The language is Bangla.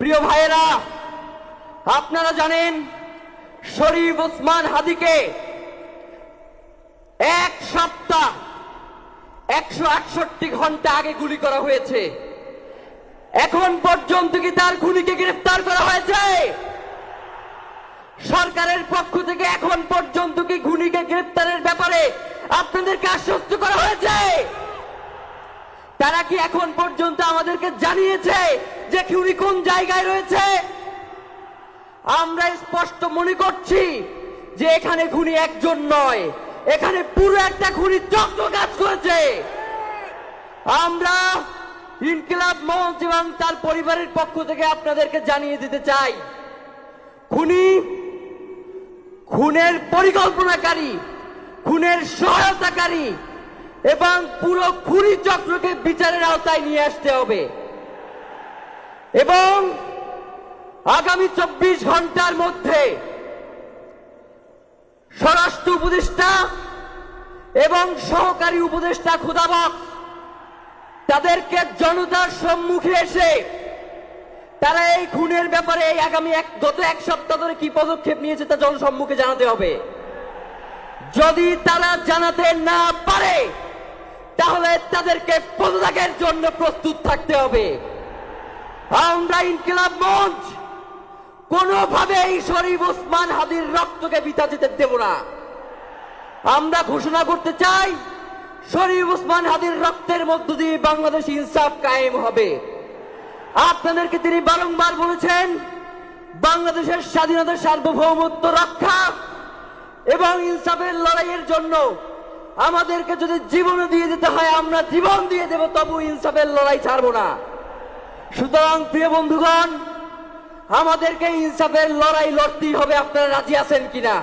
প্রিয় ভাইয়েরা, আপনারা জানেন শরীফ ওসমান হাদিকে এক সপ্তাহ একশো আটষট্টি ঘণ্টা আগে গুলি করা হয়েছে। এখন পর্যন্ত কি তার খুনিকে গ্রেফতার করা হয়েছে? সরকারের পক্ষ থেকে এখন পর্যন্ত কি খুনিকে গ্রেফতারের ব্যাপারে আপনাদেরকে আশ্বস্ত করা হয়েছে? তারা কি এখন পর্যন্ত আমাদেরকে জানিয়েছে যে খুনি কোন জায়গায় রয়েছে? আমরা স্পষ্ট মনে করছি যে এখানে খুনি একজন নয়। এখানে পুরো একটা খুনি চক্র কাজ করেছে। আমরা ইনকিলাব মঞ্চ এবং তার পরিবারের পক্ষ থেকে আপনাদেরকে জানিয়ে দিতে চাই, খুনি খুনের পরিকল্পনাকারী, খুনের সহায়তাকারী এবং পুরো খুনি চক্রকে বিচারের আওতায় নিয়ে আসতে হবে। এবং আগামী চব্বিশ ঘণ্টার মধ্যে স্বরাষ্ট্র উপদেষ্টা এবং সহকারী উপদেষ্টা খুদাবক তাদেরকে জনতার সম্মুখে এসে তারা এই খুনের ব্যাপারে এই আগামী এক, গত এক সপ্তাহ ধরে কি পদক্ষেপ নিয়েছে তা জনসম্মুখে জানাতে হবে। যদি তারা জানাতে না পারে, তাহলে তাদেরকে পদত্যাগের জন্য প্রস্তুত থাকতে হবে। আমরা ইনকিলাব মঞ্চ। কোনোভাবেই শরীফ ওসমান হাদির রক্তকে বিতা যেতে দেব না। আমরা ঘোষণা করতে চাই, শরীফ ওসমান হাদির রক্তের মধ্য দিয়ে বাংলাদেশ ইনসাফ কায়েম হবে। আপনাদেরকে তিনি বারংবার বলেছেন, বাংলাদেশের স্বাধীনতা, সার্বভৌমত্ব রক্ষা এবং ইনসাফের লড়াইয়ের জন্য আমাদেরকে যদি জীবন দিয়ে দিতে হয়, আমরা জীবন দিয়ে দেব, তবু ইনসাফের লড়াই ছাড়বো না। সুতরাং প্রিয় বন্ধুগণ আমাদেরকে ইনসাফের লড়াই লড়তেই হবে। আপনারা রাজি আছেন কিনা?